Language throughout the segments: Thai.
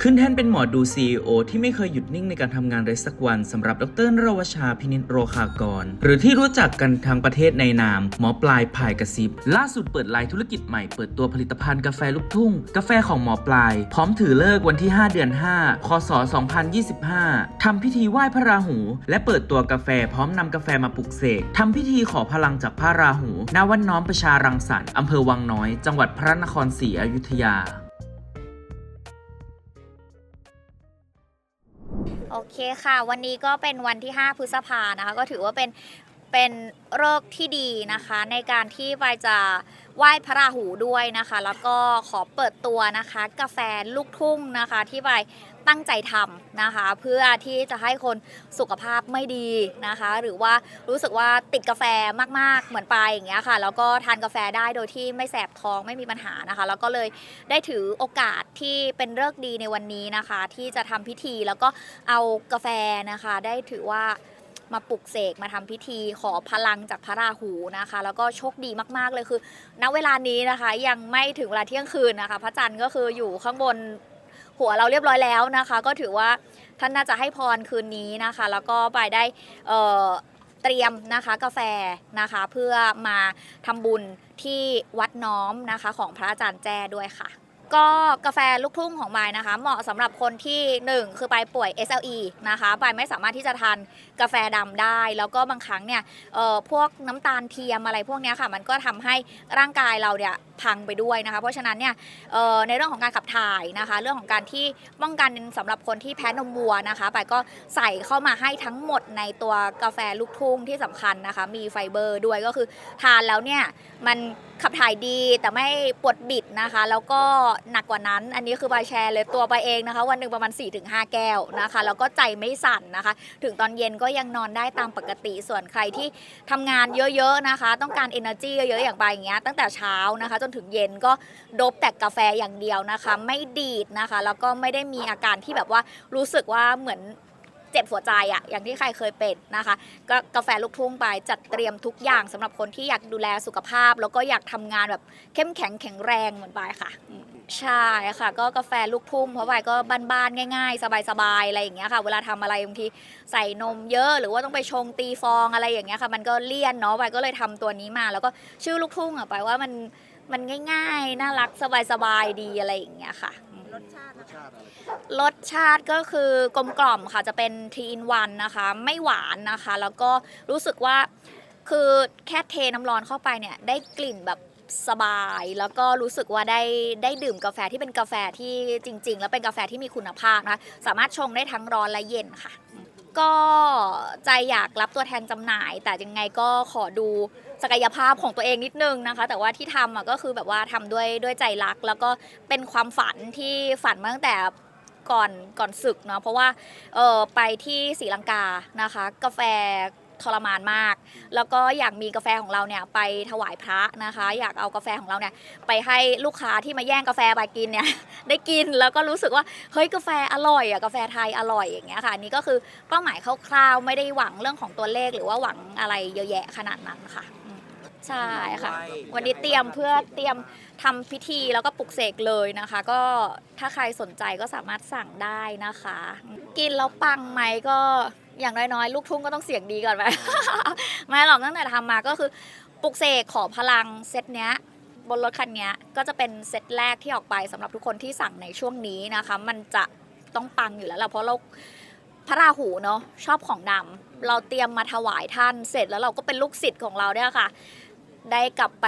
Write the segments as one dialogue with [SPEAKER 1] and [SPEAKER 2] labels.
[SPEAKER 1] ขึ้นแท่นเป็นหมอดู CEO ที่ไม่เคยหยุดนิ่งในการทำงานเลยสักวันสำหรับดรรวชาพินิจโรคากร หรือที่รู้จักกันทางประเทศในนาม หมอปลายพายกระซิบ ล่าสุดเปิดไลน์ธุรกิจใหม่เปิดตัวผลิตภัณฑ์กาแฟลูกทุ่ง กาแฟของหมอปลาย พร้อมถือเลิกวันที่ 5 เดือน 5 คศ 2025 ทำพิธีไหว้พระราหู และเปิดตัวกาแฟพร้อมนำกาแฟมาปลุกเสกทำพิธีขอพลังจากพระราหูณวันน้อมประชารังสรรค์อำเภอวังน้อย จังหวัดพระนครศรีอยุธยา
[SPEAKER 2] โอเคค่ะ วันนี้ก็เป็นวันที่ 5 พฤษภานะคะ ก็ถือว่าเป็นเป็นเลิกที่ดีนะคะ ในการที่ไปจะไหว้พระราหูด้วยนะคะ แล้วก็ขอเปิดตัวนะคะ กาแฟลูกทุ่งนะคะที่ไป ตั้งใจทำนะคะ เพื่อที่จะให้คนสุขภาพไม่ดีนะคะ หรือว่ารู้สึกว่าติดกาแฟมากๆเหมือนไปายอย่างเงี้ยค่ะ แล้วก็ทานกาแฟได้โดยที่ไม่แสบท้องไม่มีปัญหานะคะ แล้วก็เลยได้ถือโอกาสที่เป็นเลิกดีในวันนี้นะคะ ที่จะทำพิธีแล้วก็เอากาแฟนะคะ ได้ถือว่ามาปลุกเสกมาทำพิธีขอพลังจากพระราหูนะคะ แล้วก็โชคดีมากๆเลยคือ ณเวลานี้นะคะยังไม่ถึงเวลาเที่ยงคืนนะคะ พระจันทร์ก็คืออยู่ข้างบน หัวเราเรียบร้อยแล้วนะคะ ก็ถือว่าท่านน่าจะให้พรคืนนี้นะคะ แล้วก็ไปได้เเตรียมนะคะกาแฟนะคะ เพื่อมาทำบุญที่วัดน้อมนะคะ ของพระอาจารย์แจ้ด้วยค่ะ ก็กาแฟลูกทุ่งของมายนะคะ เหมาะสำหรับคนที่ 1 คือไปป่วย SLE นะคะไปไม่สามารถที่จะทาน กาแฟดำได้ แล้วก็บางครั้งเนี่ยเอ่อพวกน้ำตาลเทียมอะไรพวกเนี้ยค่ะ มันก็ทำให้ร่างกายเราเนี่ยพังไปด้วยนะคะ เพราะฉะนั้นเนี่ยเอ่อในเรื่องของการขับถ่ายนะคะ เรื่องของการที่ป้องกันสำหรับคนที่แพ้นมวัวนะคะไปายก็ใส่เข้ามาให้ทั้งหมดในตัวกาแฟลูกทุ่งที่สำคัญนะคะ มีไฟเบอร์ด้วยก็คือทานแล้วเนี่ยมันขับถ่ายดีแต่ไม่ปวดบิดนะคะ แล้วก็หนักกว่านั้นอันนี้คือใบแชร์เลยตัวใบเองนะคะ วันหนึ่งประมาณ 4-5 แก้วนะคะ แล้วก็ใจไม่สั่นนะคะ ถึงตอนเย็นก็ยังนอนได้ตามปกติส่วนใครที่ทำงานเยอะๆนะคะ ต้องการ energy เยอะๆอย่างใบอย่างเงี้ยตั้งแต่เช้านะคะ จนถึงเย็นก็ดบแต่กาแฟอย่างเดียวนะคะ ไม่ดีดนะคะ แล้วก็ไม่ได้มีอาการที่แบบว่ารู้สึกว่าเหมือนเจ็บหัวใจอะอย่างที่ใครเคยเป็นนะคะ ก็กาแฟลูกทุ่งไปจัดเตรียมทุกอย่างสำหรับคนที่อยากดูแลสุขภาพ แล้วก็อยากทำงานแบบเข้มแข็งแข็งแรงเหมือนไปายค่ะอืม ใช่ค่ะ ก็กาแฟลูกทุ่งเพราะไปายก็บ้านๆง่าย ๆ สบายๆอะไรอย่างเงี้ยค่ะ เวลาทำอะไรบางทีใส่นมเยอะ หรือว่าต้องไปชงตีฟองอะไรอย่างเงี้ยค่ะ มันก็เลี่ยนเนาะไปายก็เลยทำตัวนี้มา แล้วก็ชื่อลูกทุ่งอะไปายว่ามันมันง่ายๆ น่ารักสบายๆดีอะไรอย่างเงี้ยค่ะอืม
[SPEAKER 3] รสชาติอะไร
[SPEAKER 2] รสชาติก็คือกลมกล่อมค่ะจะเป็นทีอินวันนะคะ ไม่หวานนะคะ แล้วก็รู้สึกว่าคือแค่เทน้ำร้อนเข้าไปเนี่ย ได้กลิ่นแบบ สบาย แล้วก็รู้สึกว่าได้ได้ดื่มกาแฟที่เป็นกาแฟที่จริง ๆ แล้วเป็นกาแฟที่มีคุณภาพนะคะสามารถชงได้ทั้งร้อนและเย็นค่ะ ก็ใจอยากรับตัวแทนจำหน่าย แต่ยังไงก็ขอดูศักยภาพของตัวเองนิดนึงนะคะ แต่ว่าที่ทำอะก็คือแบบว่าทำด้วยด้วยใจรัก แล้วก็เป็นความฝันที่ฝันมาตั้งแต่ก่อนก่อนศึกเนาะเพราะว่าเออไปที่ศรีลังกานะคะ กาแฟ ทรมานมาก แล้วก็อยากมีกาแฟของเราเนี่ยไปถวายพระนะคะ อยากเอากาแฟของเราเนี่ยไปให้ลูกค้าที่มาแย่งกาแฟไปกินเนี่ย ได้กินแล้วก็รู้สึกว่าเฮ้ยกาแฟอร่อยอะกาแฟไทยอร่อยอย่างเงี้ยค่ะอันนี่ก็คือเป้าหมายคร่าวๆไม่ได้หวังเรื่องของตัวเลขหรือว่าหวังอะไรเยอะแยะขนาดนั้นค่ะอืมใช่ค่ะ วันนี้เตรียมเพื่อเตรียมทำพิธีแล้วก็ปลุกเสกเลยนะคะ ก็ถ้าใครสนใจก็สามารถสั่งได้นะคะ กินแล้วปังไหมก็ อย่างน้อยๆ ลูกทุ่งก็ต้องเสียงดีก่อนไหม ไม่หรอกตั้งแต่ทำมาก็คือปลุกเสกขอพลังเซตเนี้ย บนรถคันเนี้ยก็จะเป็นเซตแรกที่ออกไปสำหรับทุกคนที่สั่งในช่วงนี้นะคะ มันจะต้องปังอยู่แล้วล่ะเพราะเราพระราหูเนาะชอบของดำเราเตรียมมาถวายท่านเสร็จแล้วเราก็เป็นลูกศิษย์ของเราเนี่ยค่ะ ได้กลับไป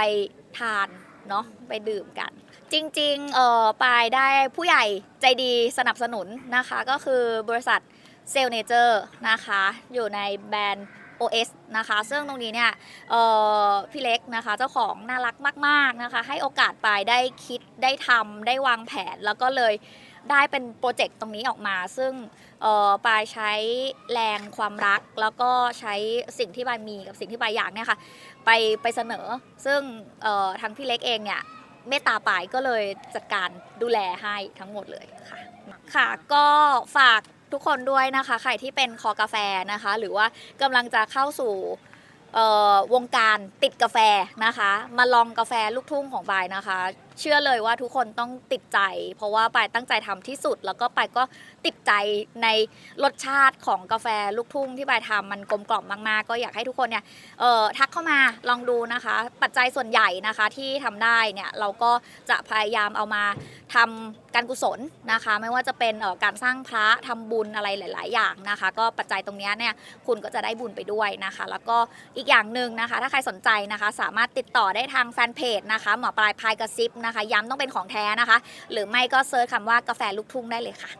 [SPEAKER 2] ทานเนาะไปดื่มกัน จริงๆเออปายได้ผู้ใหญ่ใจดีสนับสนุนนะคะ ก็คือบริษัท เซลเนเจอร์นะคะ อยู่ในแบรนด์ OS นะคะ ซึ่งตรงนี้เนี่ยพี่เล็กนะคะ เจ้าของน่ารักมาก ๆ นะคะ ให้โอกาสปายได้คิดได้ทำได้วางแผนแล้วก็เลยได้เป็นโปรเจกต์ตรงนี้ออกมา ซึ่งปายใช้แรงความรัก แล้วก็ใช้สิ่งที่ปายมีกับสิ่งที่ปายอยากเนี่ยค่ะไปไปเสนอ ซึ่งเอ่อทางพี่เล็กเองเนี่ยเมตตาปายก็เลยจัดการดูแลให้ทั้งหมดเลยค่ะ ค่ะก็ฝาก ทุกคนด้วยนะคะ ใครที่เป็นคอกาแฟนะคะ หรือว่ากำลังจะเข้าสู่วงการติดกาแฟนะคะ มาลองกาแฟลูกทุ่งของบายนะคะ เชื่อเลยว่าทุกคนต้องติดใจ เพราะว่าปายตั้งใจทำที่สุด แล้วก็ปายก็ติดใจในรสชาติของกาแฟลูกทุ่งที่ปายทำมันกลมกล่อมมาก ๆ ก็อยากให้ทุกคนเนี่ยเอ่อทักเข้ามาลองดูนะคะ ปัจจัยส่วนใหญ่นะคะที่ทำได้เนี่ยเราก็จะพยายามเอามาทำการกุศลนะคะ ไม่ว่าจะเป็นการสร้างพระทำบุญอะไรหลาย ๆ อย่างนะคะ ก็ปัจจัยตรงนี้เนี่ยคุณก็จะได้บุญไปด้วยนะคะ แล้วก็อีกอย่างหนึ่งนะคะ ถ้าใครสนใจนะคะ สามารถติดต่อได้ทางแฟนเพจนะคะหมอปลายพายกระซิบนะคะ ย้ำต้องเป็นของแท้นะคะ หรือไม่ก็เซิร์ชคำว่ากาแฟลูกทุ่งได้เลยค่ะ